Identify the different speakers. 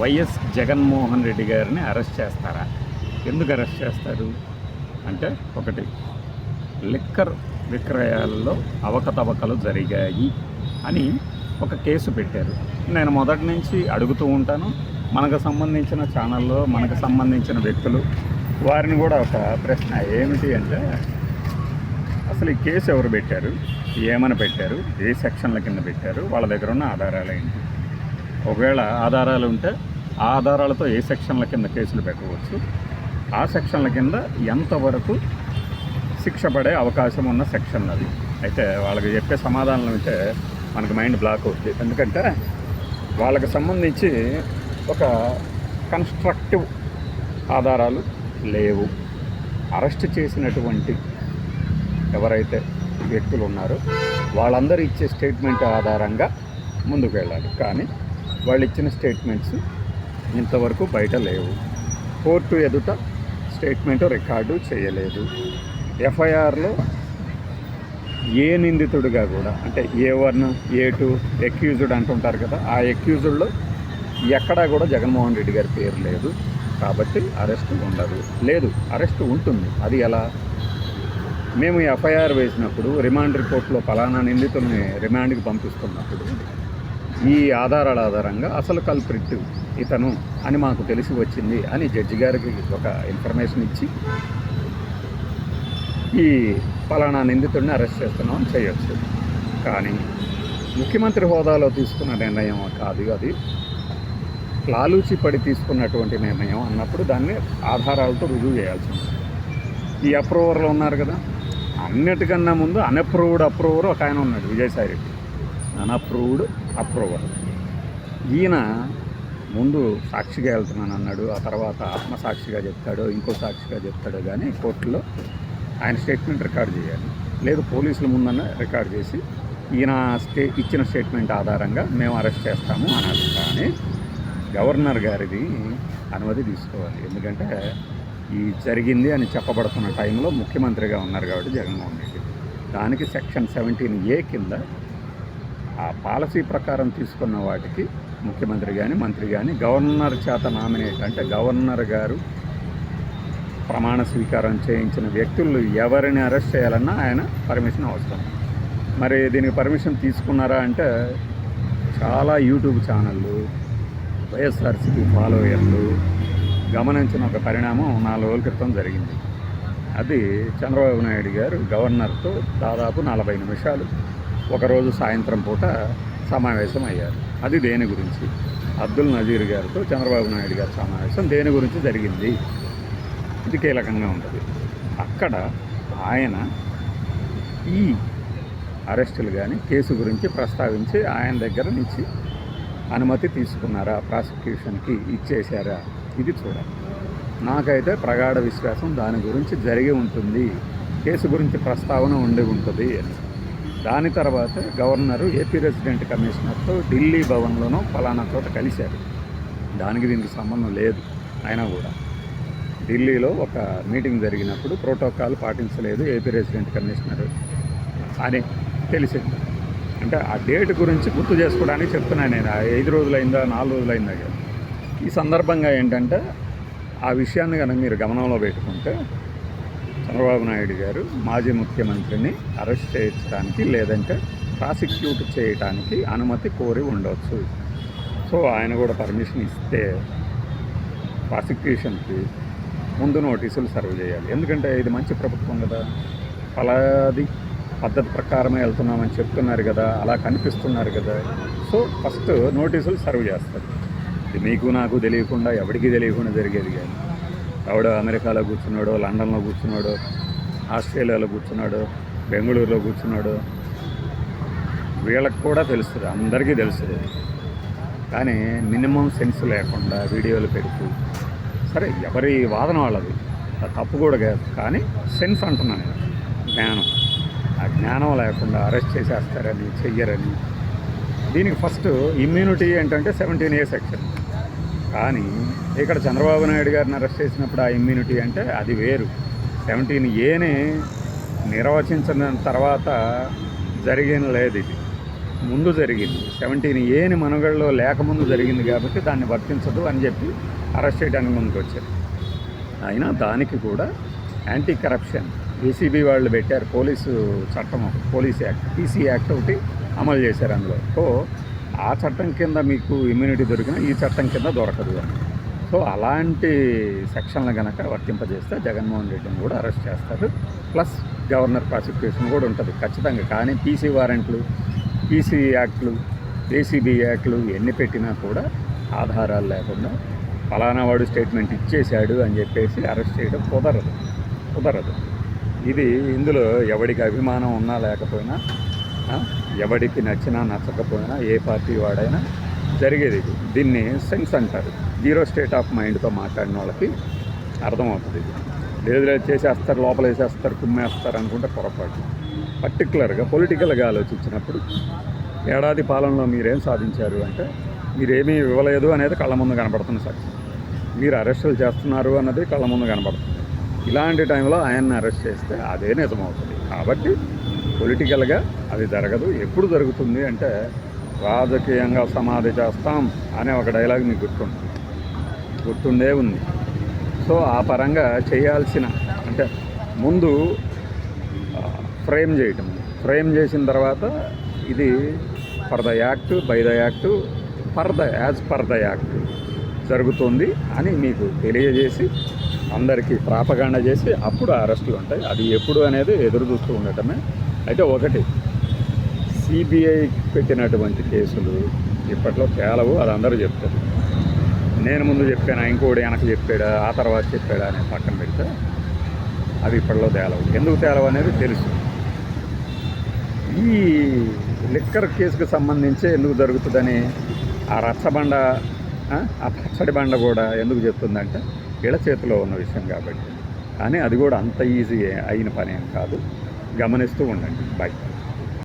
Speaker 1: YS Jaganmohan Reddy గారిని arrest చేస్తారా? ఎందుకు అరెస్ట్ చేస్తారు? అంటే ఒకటి లిక్కర్ విక్రయాలలో అవకతవకలు జరిగాయి అని ఒక కేసు పెట్టారు. నేను మొదటి నుంచి అడుగుతూ ఉంటాను మనకు సంబంధించిన ఛానల్లో మనకు సంబంధించిన వ్యక్తులు వారిని కూడా ఒక ప్రశ్న ఏమిటి అంటే అసలు ఈ కేసు ఎవరు పెట్టారు? ఏమని పెట్టారు? ఏ సెక్షన్ల కింద పెట్టారు? వాళ్ళ దగ్గర ఉన్న ఆధారాలు ఏంటి? ఒకవేళ ఆధారాలు ఉంటే ఆ ఆధారాలతో ఏ సెక్షన్ల కింద కేసులు పెట్టవచ్చు? ఆ సెక్షన్ల కింద ఎంతవరకు శిక్ష పడే అవకాశం ఉన్న సెక్షన్ అది? అయితే వాళ్ళకి చెప్పే సమాధానం అయితే మనకు మైండ్ బ్లాక్ అవుతుంది ఎందుకంటే వాళ్ళకి సంబంధించి ఒక కన్స్ట్రక్టివ్ ఆధారాలు లేవు. అరెస్ట్ చేసినటువంటి ఎవరైతే వ్యక్తులు ఉన్నారో వాళ్ళందరూ ఇచ్చే స్టేట్మెంట్ ఆధారంగా ముందుకు వెళ్ళాలి. కానీ వాళ్ళు ఇచ్చిన స్టేట్మెంట్స్ ఇంతవరకు బయట లేవు. కోర్టు ఎదుట స్టేట్మెంట్ రికార్డు చేయలేదు. ఎఫ్ఐఆర్లో ఏ నిందితుడిగా కూడా అంటే A one A two accused అంటుంటారు కదా ఆ ఎక్యూజ్డ్లో ఎక్కడా కూడా జగన్మోహన్ రెడ్డి గారి పేరు లేదు. కాబట్టి అరెస్ట్ ఉండదు. లేదు అరెస్ట్ ఉంటుంది. అది ఎలా? మేము ఎఫ్ఐఆర్ వేసినప్పుడు రిమాండ్ రిపోర్ట్లో ఫలానా నిందితుల్ని రిమాండ్కి పంపిస్తున్నప్పుడు ఈ ఆధారాల ఆధారంగా అసలు కల్ప్రిట్ ఇతను అని మాకు తెలిసి వచ్చింది అని జడ్జి గారికి ఒక ఇన్ఫర్మేషన్ ఇచ్చి ఈ ఫలానా నిందితుడిని అరెస్ట్ చేస్తున్నాం చేయొచ్చు. కానీ ముఖ్యమంత్రి హోదాలో తీసుకున్న నిర్ణయం కాదు అది. లాలూచి పడి తీసుకున్నటువంటి నిర్ణయం అన్నప్పుడు దాన్ని ఆధారాలతో రుజువు చేయాల్సి ఉంది. ఈ అప్రూవర్లో ఉన్నారు కదా. అన్నిటికన్నా ముందు అన్అప్రూవ్డ్ అప్రూవర్ ఒక ఆయన ఉన్నాడు విజయసాయి రెడ్డి. Unapproved approval. ఈయన ముందు సాక్షిగా వెళ్తున్నాను అన్నాడు. ఆ తర్వాత ఆత్మసాక్షిగా చెప్తాడు ఇంకో సాక్షిగా చెప్తాడు కానీ కోర్టులో ఆయన స్టేట్మెంట్ రికార్డ్ చేయాలి. లేదు పోలీసుల ముందన్న రికార్డ్ చేసి ఈయన స్టే ఇచ్చిన స్టేట్మెంట్ ఆధారంగా మేము అరెస్ట్ చేస్తాము అనాలి కానీ గవర్నర్ గారిది అనుమతి తీసుకోవాలి. ఎందుకంటే ఈ జరిగింది అని చెప్పబడుతున్న టైంలో ముఖ్యమంత్రిగా ఉన్నారు కాబట్టి జగన్మోహన్ రెడ్డి. దానికి సెక్షన్ సెవెంటీన్ ఏ కింద ఆ పాలసీ ప్రకారం తీసుకున్న వాటికి ముఖ్యమంత్రి కానీ మంత్రి కానీ గవర్నర్ చేత నామినేట్ అంటే గవర్నర్ గారు ప్రమాణ స్వీకారం చేయించిన వ్యక్తులు ఎవరిని అరెస్ట్ చేయాలన్నా ఆయన పర్మిషన్ అవసరం. మరి దీనికి పర్మిషన్ తీసుకున్నారా అంటే చాలా యూట్యూబ్ ఛానళ్ళు వైఎస్ఆర్సీపీ ఫాలోయర్లు గమనించిన ఒక పరిణామం నాలుగు రోజుల క్రితం జరిగింది. అది చంద్రబాబు నాయుడు గారు గవర్నర్తో దాదాపు నలభై నిమిషాలు ఒకరోజు సాయంత్రం పూట సమావేశం అయ్యారు. అది దేని గురించి? అబ్దుల్ నజీర్ గారితో చంద్రబాబు నాయుడు గారి సమావేశం దేని గురించి జరిగింది? ఇది కీలకంగా ఉంటుంది. అక్కడ ఆయన ఈ అరెస్టులు కానీ కేసు గురించి ప్రస్తావించి ఆయన దగ్గర నుంచి అనుమతి తీసుకున్నారా? ప్రాసిక్యూషన్కి ఇచ్చేశారా? ఇది చూడాలి. నాకైతే ప్రగాఢ విశ్వాసం దాని గురించి జరిగి ఉంటుంది. కేసు గురించి ప్రస్తావన ఉండి ఉంటుంది అని. దాని తర్వాత గవర్నరు ఏపీ రెసిడెంట్ కమిషనర్తో ఢిల్లీ భవన్లోనూ ఫలానా చోట కలిశారు. దానికి దీనికి సంబంధం లేదు అయినా కూడా. ఢిల్లీలో ఒక మీటింగ్ జరిగినప్పుడు ప్రోటోకాల్ పాటించలేదు ఏపీ రెసిడెంట్ కమిషనర్. అని తెలిసింది అంటే ఆ డేట్ గురించి గుర్తు చేసుకోవడానికి చెప్తున్నాను నేను. ఆ ఐదు రోజులైందా నాలుగు రోజులైందా కదా ఈ సందర్భంగా ఏంటంటే ఆ విషయాన్ని కనుక మీరు గమనంలో పెట్టుకుంటే చంద్రబాబు నాయుడు గారు మాజీ ముఖ్యమంత్రిని అరెస్ట్ చేయించడానికి లేదంటే ప్రాసిక్యూట్ చేయడానికి అనుమతి కోరి ఉండవచ్చు. సో ఆయన కూడా పర్మిషన్ ఇస్తే ప్రాసిక్యూషన్కి ముందు నోటీసులు సర్వ్ చేయాలి. ఎందుకంటే ఇది మంచి ప్రభుత్వం కదా. ఫలాది పద్ధతి ప్రకారమే వెళ్తున్నామని చెప్తున్నారు కదా. అలా కనిపిస్తున్నారు కదా. సో ఫస్ట్ నోటీసులు సర్వ్ చేస్తారు. ఇది మీకు నాకు తెలియకుండా ఎవరికి తెలియకుండా జరిగేది కానీ ఆవిడ అమెరికాలో కూర్చున్నాడు లండన్లో కూర్చున్నాడు ఆస్ట్రేలియాలో కూర్చున్నాడు బెంగళూరులో కూర్చున్నాడు. వీళ్ళకి కూడా తెలుస్తుంది అందరికీ తెలుస్తుంది. కానీ మినిమం సెన్స్ లేకుండా వీడియోలు పెడుతూ సరే ఎవరి వాదన వాళ్ళది? తప్పు కూడా కాదు. కానీ సెన్స్ అంటున్నాను నేను జ్ఞానం. ఆ జ్ఞానం లేకుండా అరెస్ట్ చేసేస్తారని చెయ్యరని. దీనికి ఫస్ట్ ఇమ్యూనిటీ ఏంటంటే సెవెంటీన్ ఏ సెక్షన్ కానీ ఇక్కడ చంద్రబాబు నాయుడు గారిని అరెస్ట్ చేసినప్పుడు ఆ ఇమ్యూనిటీ అంటే అది వేరు. సెవెంటీన్ ఏని నిర్వచించిన తర్వాత జరిగిన లేదు ఇది. ముందు జరిగింది. సెవెంటీన్ ఏని మనుగడలో లేకముందు జరిగింది కాబట్టి దాన్ని వర్తించదు అని చెప్పి అరెస్ట్ చేయడానికి ముందుకు వచ్చారు అయినా దానికి కూడా యాంటీ కరప్షన్ ఏసీబీ వాళ్ళు పెట్టారు. పోలీసు చట్టం పోలీస్ యాక్ట్ పీసీ యాక్ట్ ఒకటి అమలు చేశారు అందులో. సో ఆ చట్టం కింద మీకు ఇమ్యూనిటీ దొరికినా ఈ చట్టం కింద దొరకదు అని. సో అలాంటి సెక్షన్లు కనుక వర్తింపజేస్తే జగన్మోహన్ రెడ్డిని కూడా అరెస్ట్ చేస్తారు. ప్లస్ గవర్నర్ ప్రాసిక్యూషన్ కూడా ఉంటుంది ఖచ్చితంగా. కానీ పీసీ వారెంట్లు పీసీ యాక్ట్లు ఏసీబీ యాక్ట్లు ఎన్ని పెట్టినా కూడా ఆధారాలు లేకుండా ఫలానా వాడు స్టేట్మెంట్ ఇచ్చేశాడు అని చెప్పేసి అరెస్ట్ చేయడం కుదరదు కుదరదు. ఇది ఇందులో ఎవడికి అభిమానం ఉన్నా లేకపోయినా ఎవడికి నచ్చినా నచ్చకపోయినా ఏ పార్టీ వాడైనా జరిగేది ఇది. దీన్ని సెన్స్ అంటారు. జీరో స్టేట్ ఆఫ్ మైండ్తో మాట్లాడిన వాళ్ళకి అర్థమవుతుంది ఇది. లేదు లేదు చేసేస్తారు లోపల వేసేస్తారు కుమ్మేస్తారు అనుకుంటే పొరపాటు. పర్టికులర్గా పొలిటికల్గా ఆలోచించినప్పుడు ఏడాది పాలనలో మీరేం సాధించారు అంటే మీరేమీ ఇవ్వలేదు అనేది కళ్ళ ముందు కనపడుతుంది సత్యం మీరు అరెస్టులు చేస్తున్నారు అన్నది కళ్ళ ముందు కనపడుతుంది. ఇలాంటి టైంలో ఆయన్ని అరెస్ట్ చేస్తే అదే నిజమవుతుంది. కాబట్టి పొలిటికల్గా అది జరగదు. ఎప్పుడు జరుగుతుంది అంటే రాజకీయంగా సమాధి చేస్తాం అనే ఒక డైలాగ్ మీకు గుర్తుంది. గుర్తుండే ఉంది. సో ఆ పరంగా చేయాల్సిన అంటే ముందు ఫ్రేమ్ చేయటం. ఫ్రేమ్ చేసిన తర్వాత ఇది for the act by the act for the as per the act జరుగుతుంది అని మీకు తెలియజేసి అందరికీ ప్రాపగాండ చేసి అప్పుడు అరెస్టులు ఉంటాయి. అది ఎప్పుడు అనేది ఎదురు చూస్తూ ఉండటమే. అయితే ఒకటి సిబిఐ పెట్టినటువంటి కేసులు ఇప్పట్లో తేలవు అది అందరూ చెప్తారు. నేను ముందు చెప్పాను ఇంకోటి వెనక చెప్పాడా ఆ తర్వాత చెప్పాడా అనే పక్కన పెడితే అవి ఇప్పట్లో తేలవు. ఎందుకు తేలవు అనేది తెలుసు. ఈ లిక్కర్ కేసుకు సంబంధించి ఎందుకు జరుగుతుందని ఆ రచ్చబండ ఆ, పచ్చడి బండ కూడా ఎందుకు చెప్తుందంటే ఇళ్ళ చేతిలో ఉన్న విషయం కాబట్టి. కానీ అది కూడా అంత ఈజీ అయిన పని ఏం కాదు. గమనిస్తూ ఉండండి. బయట